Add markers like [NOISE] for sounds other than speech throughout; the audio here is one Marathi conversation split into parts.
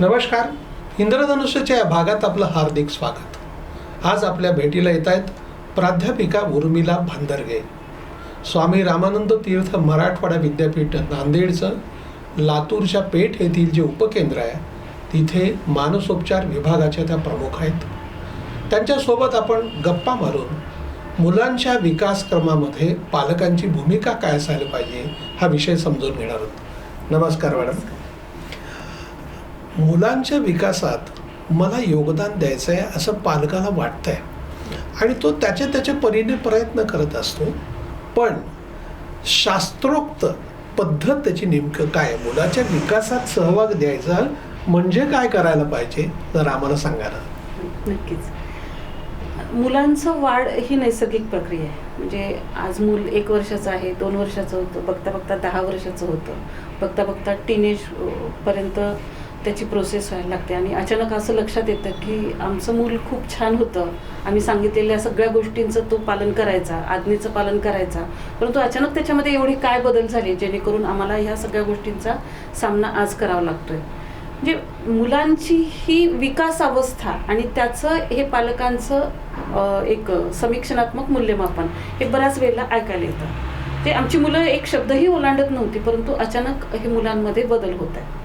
नमस्कार. इंद्रधनुष्याच्या या भागात आपलं हार्दिक स्वागत. आज आपल्या भेटीला येत आहेत प्राध्यापिका उर्मिला भांदरगे. स्वामी रामानंद तीर्थ मराठवाडा विद्यापीठ नांदेडचं लातूरच्या पेठ येथील जे उपकेंद्र आहे तिथे मानसोपचार विभागाच्या त्या प्रमुख आहेत. त्यांच्यासोबत आपण गप्पा मारून मुलांच्या विकासक्रमामध्ये पालकांची भूमिका काय असायला पाहिजे हा विषय समजून घेणार आहोत. नमस्कार मॅडम. मुलांच्या विकासात मला योगदान द्यायचं आहे असं पालकाला वाटतंय. आणि तो त्याच्या त्याच्या परीने प्रयत्न करत असतो. पण शास्त्रोक्त पद्धत त्याची नेमकं काय आहे? मुलाच्या विकासात सहभाग द्यायचा म्हणजे काय करायला पाहिजे? तर आम्हाला सांगा ना. नक्कीच. मुलांचं वाढ ही नैसर्गिक प्रक्रिया आहे. म्हणजे आज मूल एक वर्षाचं आहे दोन वर्षाचं होतं बघता बघता दहा वर्षाचं होतं. बघता बघता टीनेज पर्यंत त्याची प्रोसेस व्हायला लागते. आणि अचानक असं लक्षात येतं की आमचं मूल खूप छान होतं. आम्ही सांगितलेल्या सगळ्या गोष्टींचं तो पालन करायचा आज्ञेचं पालन करायचा. परंतु अचानक त्याच्यामध्ये एवढे काय बदल झाले जेणेकरून आम्हाला ह्या सगळ्या गोष्टींचा सामना आज करावा लागतोय. म्हणजे मुलांची ही विकास अवस्था आणि त्याचं हे पालकांचं एक समीक्षणात्मक मूल्यमापन हे बऱ्याच वेळेला ऐकायला येतं. ते आमची मुलं एक शब्दही ओलांडत नव्हती परंतु अचानक हे मुलांमध्ये बदल होत आहे.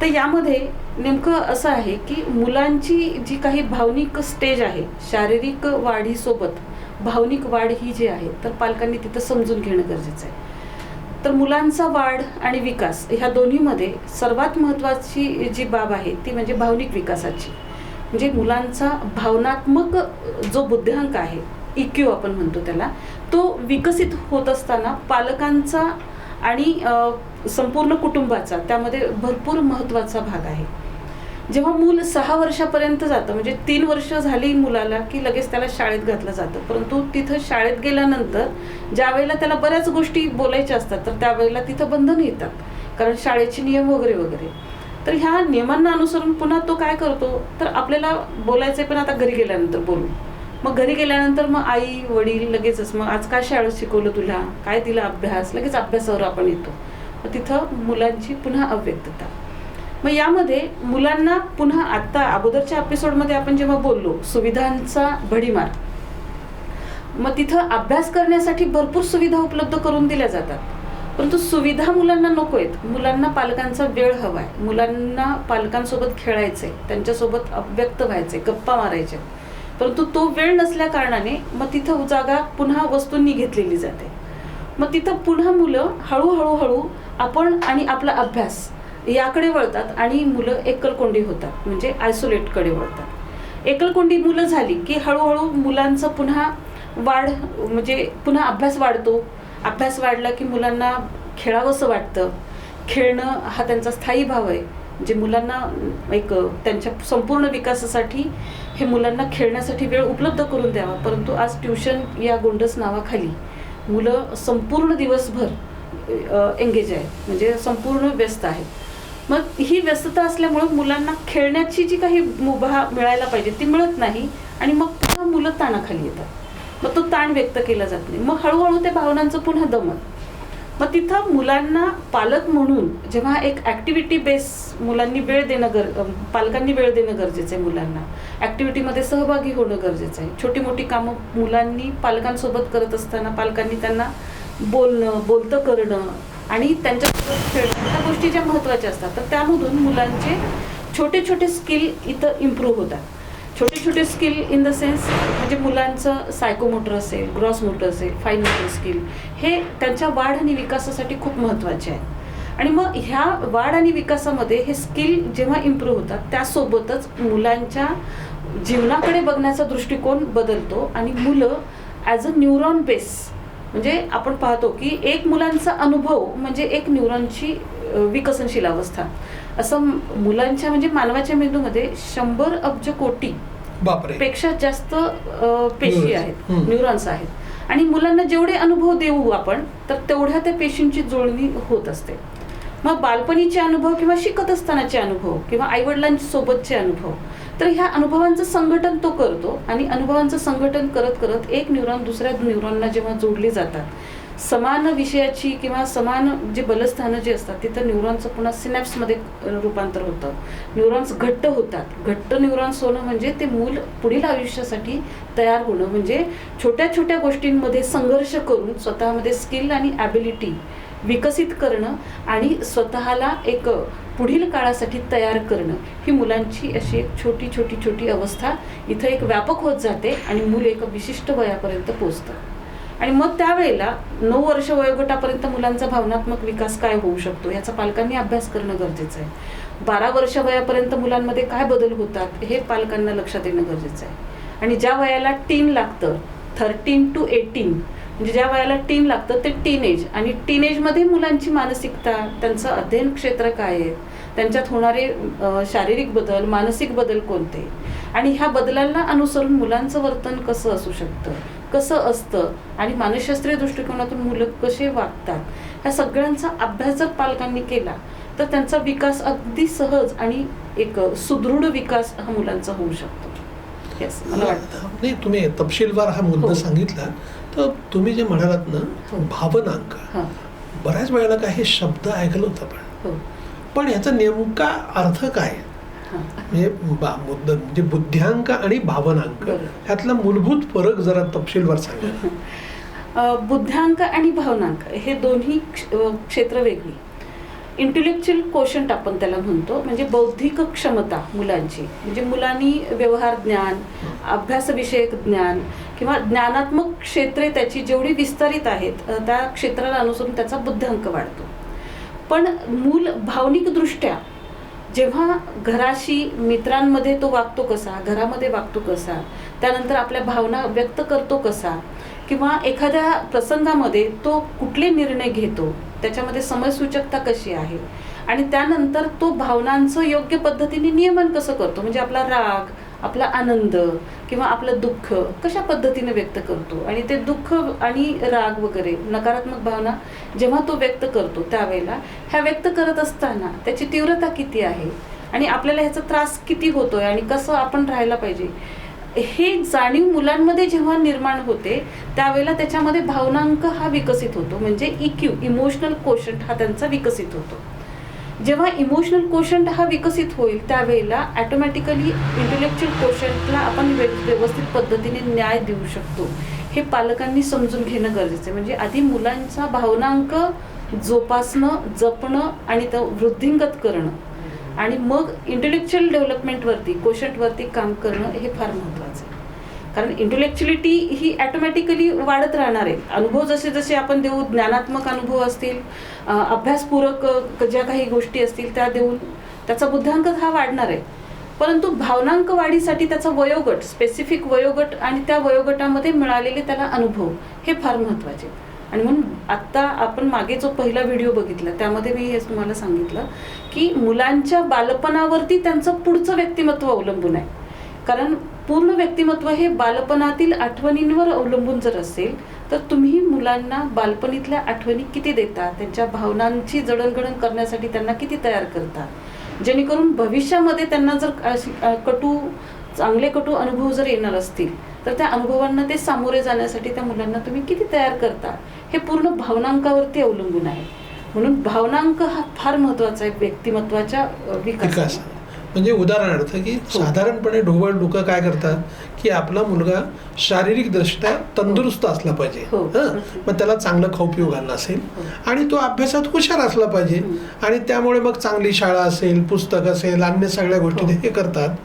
तर यामध्ये नेमकं असं आहे की मुलांची जी काही भावनिक स्टेज आहे शारीरिक वाढीसोबत भावनिक वाढ ही जी आहे तर पालकांनी तिथं समजून घेणं गरजेचं आहे. तर मुलांचा वाढ आणि विकास ह्या दोन्हीमध्ये सर्वात महत्त्वाची जी बाब आहे ती म्हणजे भावनिक विकासाची. म्हणजे मुलांचा भावनात्मक जो बुद्ध्यांक आहे इक्यू आपण म्हणतो त्याला तो विकसित होत असताना पालकांचा आणि संपूर्ण कुटुंबाचा त्यामध्ये भरपूर महत्त्वाचा भाग आहे. जेव्हा मूल सहा वर्षापर्यंत जातं म्हणजे तीन वर्ष झाली मुलाला की लगेच त्याला शाळेत घातलं जातं. परंतु तिथं शाळेत गेल्यानंतर ज्या वेळेला त्याला बऱ्याच गोष्टी बोलायच्या असतात तर त्यावेळेला तिथं बंधन येतात. कारण शाळेचे नियम वगैरे वगैरे. तर ह्या नियमांना अनुसरून पुन्हा तो काय करतो? तर आपल्याला बोलायचं पण आता घरी गेल्यानंतर बोलू मग घरी गेल्यानंतर मग आई वडील लगेचच मग आज काय शाळेत शिकवलं तुला? काय तिला अभ्यास? लगेच अभ्यासावर आपण येतो. तिथं मुलांची पुन्हा अव्यक्तता. मग यामध्ये मुलांना पुन्हा आता अगोदरच्या एपिसोडमध्ये आपण जेव्हा बोललो सुविधांचा भडीमार. मग तिथं अभ्यास करण्यासाठी भरपूर सुविधा उपलब्ध करून दिल्या जातात. परंतु सुविधा मुलांना नको आहेत मुलांना पालकांचा वेळ हवा आहे मुलांना पालकांसोबत खेळायचंय. त्यांच्यासोबत अव्यक्त व्हायचंय. गप्पा मारायचे परंतु तो वेळ नसल्या कारणाने मग तिथं जागा पुन्हा वस्तूंनी घेतलेली जाते. मग तिथं पुन्हा मुलं हळूहळू हळू आपण आणि आपला अभ्यास याकडे वळतात आणि मुलं एकलकोंडी होतात म्हणजे आयसोलेटकडे वळतात. एकलकोंडी मुलं झाली की हळूहळू मुलांचं पुन्हा वाढ म्हणजे पुन्हा अभ्यास वाढतो. अभ्यास वाढला की मुलांना खेळावंसं वाटतं. खेळणं हा त्यांचा स्थायी भाव आहे. जे मुलांना एक त्यांच्या संपूर्ण विकासासाठी हे मुलांना खेळण्यासाठी वेळ उपलब्ध करून द्यावा. परंतु आज ट्युशन या गोंडस नावाखाली मुलं संपूर्ण दिवसभर एंगेज आहे. म्हणजे संपूर्ण व्यस्त आहे. मग ही व्यस्तता असल्यामुळं मुलांना खेळण्याची जी काही मुभा मिळायला पाहिजे ती मिळत नाही आणि मग पुन्हा मुलं ताणाखाली येतात. मग तो ताण व्यक्त केला जात नाही. मग हळूहळू त्या भावनांचं पुन्हा दमन. मग तिथं मुलांना पालक म्हणून जेव्हा एक ॲक्टिव्हिटी बेस मुलांनी वेळ देणं गर पालकांनी वेळ देणं गरजेचं आहे मुलांना. ॲक्टिव्हिटीमध्ये सहभागी होणं गरजेचं आहे. छोटी मोठी कामं मुलांनी पालकांसोबत करत असताना पालकांनी त्यांना बोलणं बोलतं करणं आणि त्यांच्यासोबत खेळणं ह्या गोष्टी ज्या महत्त्वाच्या असतात तर त्यामधून मुलांचे छोटे छोटे स्किल इथं इम्प्रूव्ह होतात. छोटे छोटे स्किल इन द सेन्स म्हणजे मुलांचं सायकोमोटर असेल ग्रॉस मोटर असेल फाईन मोटर स्किल हे त्यांच्या वाढ आणि विकासासाठी खूप महत्त्वाचे आहे. आणि मग ह्या वाढ आणि विकासामध्ये हे स्किल जेव्हा इम्प्रूव्ह होतात त्यासोबतच मुलांच्या जीवनाकडे बघण्याचा दृष्टिकोन बदलतो आणि मुलं ॲज अ न्यूरॉन बेस म्हणजे आपण पाहतो की एक मुलांचा अनुभव म्हणजे एक न्यूरॉनची विकसनशील अवस्था असं मुलांच्या म्हणजे मानवाच्या मेंदूमध्ये शंभर अब्ज कोटी पेक्षा जास्त पेशी. आहेत. न्यूरॉन्स आहेत आणि मुलांना जेवढे अनुभव देऊ आपण तर तेवढ्या त्या पेशींची जुळणी होत असते मग बालपणीचे अनुभव किंवा शिकत असतानाचे अनुभव किंवा आईवडिलांच्या सोबतचे अनुभव तर ह्या अनुभवांचं संघटन तो करतो आणि अनुभवांचं संघटन करत करत एक न्यूरॉन दुसऱ्या न्यूरॉनला जेव्हा जोडले जातात समान विषयाची किंवा समान जे बलस्थानं जे असतात तिथं न्यूरॉनचं पुन्हा सिनॅप्समध्ये रूपांतर होतं. न्यूरॉन्स घट्ट होतात. घट्ट न्यूरॉन्स होणं म्हणजे ते मूल पुढील आयुष्यासाठी तयार होणं. म्हणजे छोट्या छोट्या गोष्टींमध्ये संघर्ष करून स्वतःमध्ये स्किल आणि ॲबिलिटी विकसित करणं आणि स्वतःला एक पुढील काळासाठी तयार करणं ही मुलांची अशी एक छोटी छोटी छोटी अवस्था इथं एक व्यापक होत जाते आणि मूल एका विशिष्ट वयापर्यंत पोचतं आणि मग त्यावेळेला नऊ वर्ष वयोगटापर्यंत मुलांचा भावनात्मक विकास काय होऊ शकतो याचा पालकांनी अभ्यास करणं गरजेचं आहे. बारा वर्ष वयापर्यंत मुलांमध्ये काय बदल होतात हे पालकांना लक्षात येणं गरजेचं आहे. आणि ज्या वयाला टीन लागतं थर्टीन टू एटीन म्हणजे ज्या वयाला टीन लागतं ते टीनेज आणि टीनेजमध्ये मुलांची मानसिकता त्यांचं अध्ययन क्षेत्र काय आहे? त्यांच्यात होणारे शारीरिक बदल मानसिक बदल कोणते? आणि ह्या बदलांना अनुसरून मुलांचं वर्तन कसं असू शकतं? कसं असतं? आणि मानसशास्त्रीय दृष्टिकोनातून मुलं कसे वागतात? ह्या सगळ्यांचा अभ्यास जर पालकांनी केला तर त्यांचा विकास अगदी सहज आणि एक सुदृढ विकास हा मुलांचा होऊ शकतो. येस मला वाटतं. नाही तुम्ही तपशीलवार हा मुद्दा हो. सांगितला तर तुम्ही जे म्हणालात ना हो. भावनांक. हां. बऱ्याच वेळेला काही शब्द ऐकलं होतं पण. हो. पण याचा नेमका अर्थ काय? हां. म्हणजे मुद्दा म्हणजे बुद्ध्यांक आणि भावनांक. ह्यातला मूलभूत फरक जरा तपशीलवार सांगा. [LAUGHS] बुद्ध्यांक आणि भावनांक हे दोन्ही क्षेत्र वेगळी. इंटेलेक्च्युअल कोशंट आपण त्याला म्हणतो म्हणजे बौद्धिक क्षमता मुलांची. म्हणजे मुलांनी व्यवहार ज्ञान अभ्यासविषयक ज्ञान किंवा ज्ञानात्मक क्षेत्रे त्याची जेवढी विस्तारित आहेत त्या क्षेत्राला अनुसरून त्याचा बुद्धांक वाढतो. पण मूल भावनिकदृष्ट्या जेव्हा घराशी मित्रांमध्ये तो वागतो कसा घरामध्ये वागतो कसा त्यानंतर आपल्या भावना व्यक्त करतो कसा किंवा एखाद्या प्रसंगामध्ये तो कुठले निर्णय घेतो त्याच्यामध्ये समयसूचकता कशी आहे? आणि त्यानंतर तो भावनांचं योग्य पद्धतीने नियमन कसं करतो? म्हणजे आपला राग आपला आनंद किंवा आपलं दुःख कशा पद्धतीने व्यक्त करतो? आणि ते दुःख आणि राग वगैरे नकारात्मक भावना जेव्हा तो व्यक्त करतो त्यावेळेला ह्या व्यक्त करत असताना त्याची तीव्रता किती आहे? आणि आपल्याला ह्याचा त्रास किती होतोय? आणि कसं आपण राहायला पाहिजे? हे जाणीव मुलांमध्ये जेव्हा निर्माण होते त्यावेळेला त्याच्यामध्ये भावनांक हा विकसित होतो. म्हणजे इक्यू इमोशनल कोशंट हा त्यांचा विकसित होतो. जेव्हा इमोशनल कोशंट हा विकसित होईल त्यावेळेला ॲटोमॅटिकली इंटेलेक्च्युअल कोशंटला आपण व्य- व्यवस्थित पद्धतीने न्याय देऊ शकतो. हे पालकांनी समजून घेणं गरजेचं आहे. म्हणजे आधी मुलांचा भावनांक जोपासणं जपणं आणि तो वृद्धिंगत करणं. आणि मग इंटेलेक्च्युअल डेव्हलपमेंटवरती कोशंटवरती काम करणं हे फार महत्त्वाचं आहे. कारण इंटेलेक्च्युअलिटी ही ॲटोमॅटिकली वाढत राहणार आहे. अनुभव जसे जसे आपण देऊ ज्ञानात्मक अनुभव असतील अभ्यासपूरक ज्या काही गोष्टी असतील त्या देऊन त्याचा बुद्धांक हा वाढणार आहे. परंतु भावनांक वाढीसाठी त्याचा वयोगट स्पेसिफिक वयोगट आणि त्या वयोगटामध्ये मिळालेले त्याला अनुभव हे फार महत्त्वाचे आणि म्हणून आत्ता आपण मागे जो पहिला व्हिडिओ बघितला त्यामध्ये मी हे तुम्हाला सांगितलं की मुलांच्या बालपणावरती त्यांचं पुढचं व्यक्तिमत्व अवलंबून आहे. कारण पूर्ण व्यक्तिमत्व हे बालपणातील आठवणींवर अवलंबून जर असेल तर तुम्ही मुलांना बालपणीतल्या आठवणी किती देता त्यांच्या भावनांची जडणघडण करण्यासाठी त्यांना किती तयार करता? जेणेकरून भविष्यामध्ये त्यांना जर अशी कटू चांगले कटू अनुभव जर येणार असतील तर त्या अनुभवांना ते सामोरे जाण्यासाठी त्या मुलांना तुम्ही किती तयार करता? हे पूर्ण भावनांकावरती अवलंबून आहे. म्हणून भावनांक हा फार महत्त्वाचा आहे व्यक्तिमत्वाच्या विकास म्हणजे उदाहरणार्थ की हो. साधारणपणे ढोबळ लोक काय करतात? की आपला मुलगा शारीरिक दृष्ट्या तंदुरुस्त असला पाहिजे. हो. मग त्याला चांगलं खाऊ पिऊ घालणं असेल हो. आणि तो अभ्यासात हुशार असला पाहिजे. आणि त्यामुळे मग चांगली शाळा असेल पुस्तक असेल अन्य सगळ्या गोष्टी हे करतात.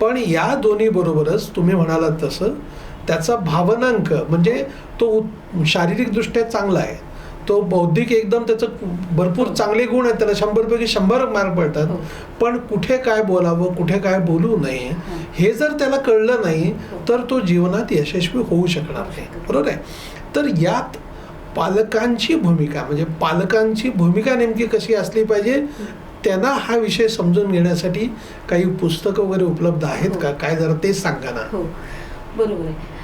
पण या दोन्ही बरोबरच तुम्ही म्हणालात तसं त्याचा भावनांक म्हणजे तो शारीरिकदृष्ट्या चांगला आहे तो बौद्धिक एकदम त्याचं भरपूर हो. चांगले गुण आहेत त्याला शंभर पैकी शंभर मार्क पडतात हो. पण कुठे काय बोलावं कुठे काय बोलू नये हं. जर त्याला कळलं नाही. तर तो जीवनात यशस्वी होऊ शकणार नाही. बरोबर आहे तर यात पालकांची भूमिका म्हणजे पालकांची भूमिका नेमकी कशी असली पाहिजे त्यांना हा विषय समजून घेण्यासाठी काही पुस्तकं वगैरे उपलब्ध आहेत का? हो. काय जरा तेच सांगा ना. हो. बरोबर आहे.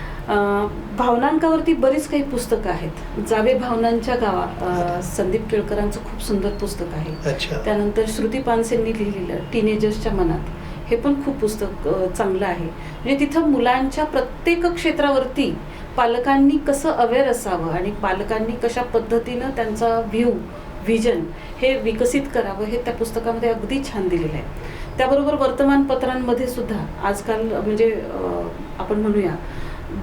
भावनांकावरती बरीच काही पुस्तकं आहेत. जावे भावनांच्या गावा संदीप केळकरांचं खूप सुंदर पुस्तक आहे. त्यानंतर श्रुती पानसेंनी लिहिलेलं टीनेजर्सच्या मनात हे पण खूप पुस्तक चांगलं आहे. म्हणजे तिथं मुलांच्या प्रत्येक क्षेत्रावरती पालकांनी कसं अवेअर असावं आणि पालकांनी कशा पद्धतीनं त्यांचा व्ह्यू व्हिजन हे विकसित करावं हे त्या पुस्तकामध्ये अगदी छान दिलेलं आहे. त्याबरोबर वर्तमानपत्रांमध्ये सुद्धा आजकाल म्हणजे आपण म्हणूया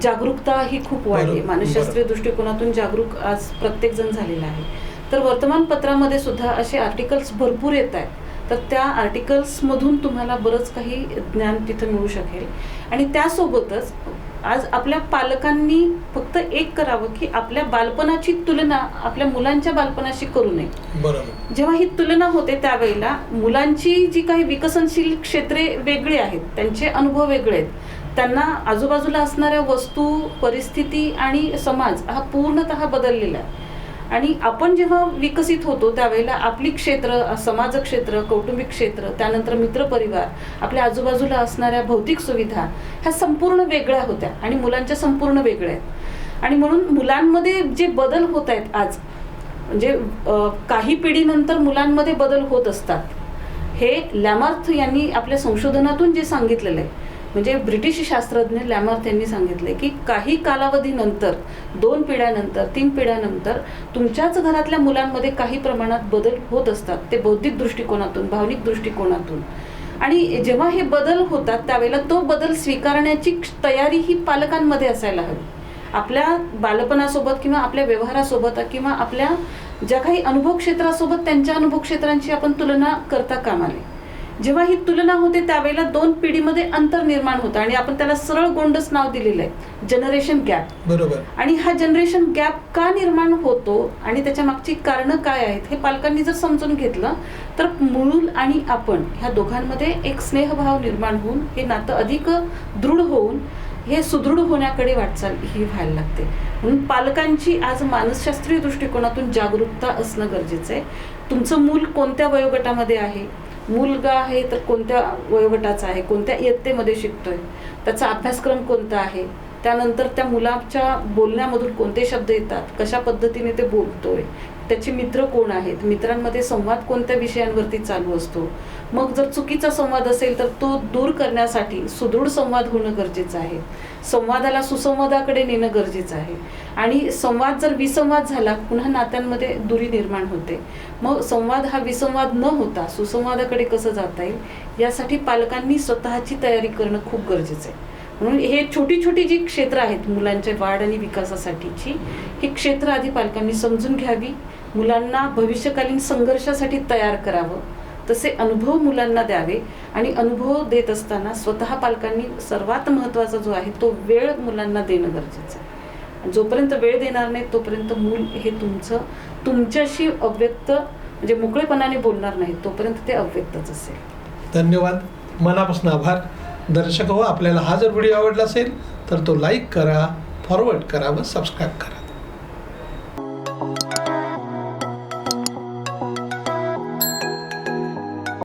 जागरूकता ही खूप वाढली. मानसशास्त्रीय. दृष्टिकोनातून जागरूक आज प्रत्येक जण झालेला आहे. तर वर्तमानपत्रामध्ये सुद्धा असे आर्टिकल्स भरपूर येत आहेत. तर त्या आर्टिकल्समधून तुम्हाला बरंच काही ज्ञान तिथं मिळू शकेल. आणि त्यासोबतच आज आपल्या पालकांनी फक्त एक करावं की आपल्या बालपणाची तुलना आपल्या मुलांच्या बालपणाशी करू नये. बरोबर. जेव्हा ही तुलना होते त्यावेळेला मुलांची जी काही विकसनशील क्षेत्रे वेगळी आहेत त्यांचे अनुभव वेगळे आहेत त्यांना आजूबाजूला असणाऱ्या वस्तू परिस्थिती आणि समाज हा पूर्णतः बदललेला आहे. आणि आपण जेव्हा विकसित होतो त्यावेळेला आपली क्षेत्र समाज क्षेत्र कौटुंबिक क्षेत्र त्यानंतर मित्रपरिवार आपल्या आजूबाजूला असणाऱ्या भौतिक सुविधा ह्या संपूर्ण वेगळ्या होत्या आणि मुलांच्या संपूर्ण वेगळ्या आहेत. आणि म्हणून मुलांमध्ये जे बदल होत आहेत आज म्हणजे काही पिढीनंतर मुलांमध्ये बदल होत असतात. हे लॅमार्थ यांनी आपल्या संशोधनातून जे सांगितलेलं आहे म्हणजे ब्रिटिश शास्त्रज्ञ लॅमार्थ यांनी सांगितले की काही कालावधीनंतर दोन पिढ्यानंतर तीन पिढ्यानंतर तुमच्याच घरातल्या मुलांमध्ये काही प्रमाणात बदल होत असतात. ते बौद्धिक दृष्टिकोनातून भावनिक दृष्टिकोनातून. आणि जेव्हा हे बदल होतात त्यावेळेला तो बदल स्वीकारण्याची तयारी ही पालकांमध्ये असायला हवी. आपल्या बालपणासोबत किंवा आपल्या व्यवहारासोबत किंवा आपल्या ज्या काही अनुभव क्षेत्रासोबत त्यांच्या अनुभव क्षेत्रांची आपण तुलना करता कामा नये. जेव्हा ही तुलना होते त्यावेळेला दोन पिढीमध्ये अंतर निर्माण होतं आणि आपण त्याला सरळ गोंडच नाव दिलेलं आहे जनरेशन गॅप बरोबर. आणि हा जनरेशन गॅप का निर्माण होतो आणि त्याच्या मागची कारणं काय आहेत हे पालकांनी जर समजून घेतलं तर मूल आणि आपण ह्या दोघांमध्ये एक स्नेहभाव निर्माण होऊन हे नातं अधिक दृढ होऊन हे सुदृढ होण्याकडे वाटचाल ही व्हायला लागते. म्हणून पालकांची आज मानसशास्त्रीय दृष्टिकोनातून जागरूकता असणं गरजेचं आहे. तुमचं मूल कोणत्या वयोगटामध्ये आहे? मुलगा आहे तर कोणत्या वयोगटाचा आहे कोणत्या इयत्तेमध्ये शिकतोय त्याचा अभ्यासक्रम कोणता आहे त्यानंतर त्या मुलाच्या बोलण्यामधून कोणते शब्द येतात कशा पद्धतीने ते बोलतोय त्याचे मित्र कोण आहेत मित्रांमध्ये संवाद कोणत्या विषयांवरती चालू असतो मग जर चुकीचा संवाद असेल तर तो दूर करण्यासाठी सुदृढ संवाद होणं गरजेचं आहे. संवादाला सुसंवादाकडे नेणं गरजेचं आहे. आणि संवाद जर विसंवाद झाला पुन्हा नात्यांमध्ये दुरी निर्माण होते. मग संवाद हा विसंवाद न होता सुसंवादाकडे कसं जाता येईल? यासाठी पालकांनी स्वतःची तयारी करणं खूप गरजेचं आहे. म्हणून हे छोटी छोटी जी क्षेत्र आहेत मुलांच्या वाढ आणि विकासासाठीची ही क्षेत्र आधी पालकांनी समजून घ्यावी. मुलांना भविष्यकालीन संघर्षासाठी तयार करावं. तसे अनुभव मुलांना द्यावे आणि अनुभव देत असताना स्वतः पालकांनी सर्वात महत्त्वाचा जो आहे तो वेळ मुलांना देणं गरजेचं आहे. जोपर्यंत वेळ देणार नाही तोपर्यंत मूल हे तुमचं तुमच्याशी अव्यक्त म्हणजे मोकळेपणाने बोलणार नाही तोपर्यंत ते अव्यक्तच असेल. धन्यवाद. मनापासून आभार. दर्शक हो आपल्याला हा जर व्हिडिओ आवडला असेल तर तो लाईक करा फॉरवर्ड करा व सबस्क्राईब करा.